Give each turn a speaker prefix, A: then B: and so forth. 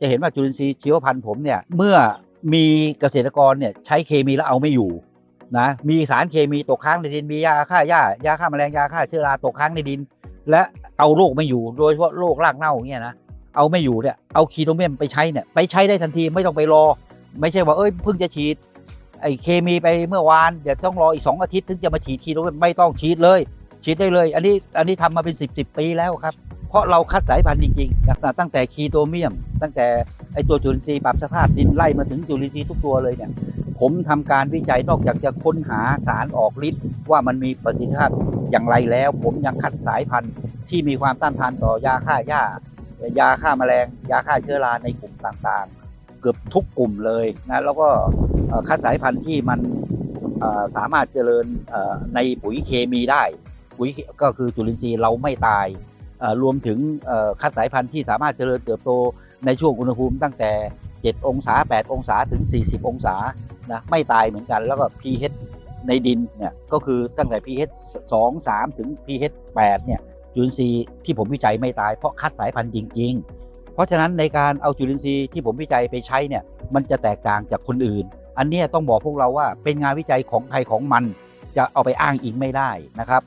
A: จะเห็นว่าจุลินทรีย์ชีวพันธุ์ผมเนี่ยเมื่อมีเกษตรกรเนี่ยใช้เคมีแล้วเอาไม่อยู่นะมีสารเคมีตกค้างในดินมียาฆ่าหญ้ายาฆ่าแมลงยาฆ่าเชื้อราตกค้างในดิน และเอาโรคไม่อยู่โดยเฉพาะโรครากเน่าอย่างเงี้ยนะเอาไม่อยู่เนี่ยเอาคีโตเมียมไปใช้เนี่ยไปใช้ได้ทันทีไม่ต้องไปรอ ไม่ใช่ว่าเอ้ยเพิ่งจะฉีดไอ้เคมีไปเมื่อวานเดี๋ยวต้องรออีกสองอาทิตย์ถึงจะมาฉีดคีโตเมียมไม่ต้องฉีดเลยฉีดได้เลย อันนี้อันนี้ทำมาเป็น 10บปีแล้วครับ เพราะเราคัดสายพันธุ์จริงๆนะตั้งแต่คีโตเมียม ตั้งแต่ไอตัวจุลินทรีย์ปรับสภาพดินไล่มาถึงจุลินทรีย์ทุกตัวเลยเนี่ยผมทำการวิจัยนอกจากจะค้นหาสารออกฤทธิ์ว่ามันมีประสิทธิภาพอย่างไรแล้ว ผมยังคัดสายพันธุ์ที่มีความต้านทานต่อยาฆ่าหญ้ายาฆ่าแมลง ยาฆ่าเชื้อราในกลุ่มต่างๆ เกือบทุกกลุ่มเลยนะแล้วก็คัดสายพันธุ์ที่มันสามารถเจริญในปุ๋ยเคมีได้ปุ๋ยก็คือจุลินทรีย์เราไม่ตาย รวมถึงคัดสายพันธุ์ที่สามารถเจริญเติบโตในช่วงอุณหภูมิตั้งแต่ 7 องศา 8 องศาถึง 40 องศานะไม่ตายเหมือนกันแล้วก็ pH ในดินเนี่ยก็คือตั้งแต่ pH 2 3 ถึง pH 8 เนี่ยจุลินทรีย์ที่ผมวิจัยไม่ตายเพราะคัดสายพันธุ์จริง ๆ เพราะฉะนั้นในการเอาจุลินทรีย์ที่ผมวิจัยไปใช้เนี่ยมันจะแตกต่างจากคนอื่น อันนี้ต้องบอกพวกเราว่าเป็นงานวิจัยของใครของมันจะเอาไปอ้างอิงไม่ได้นะครับ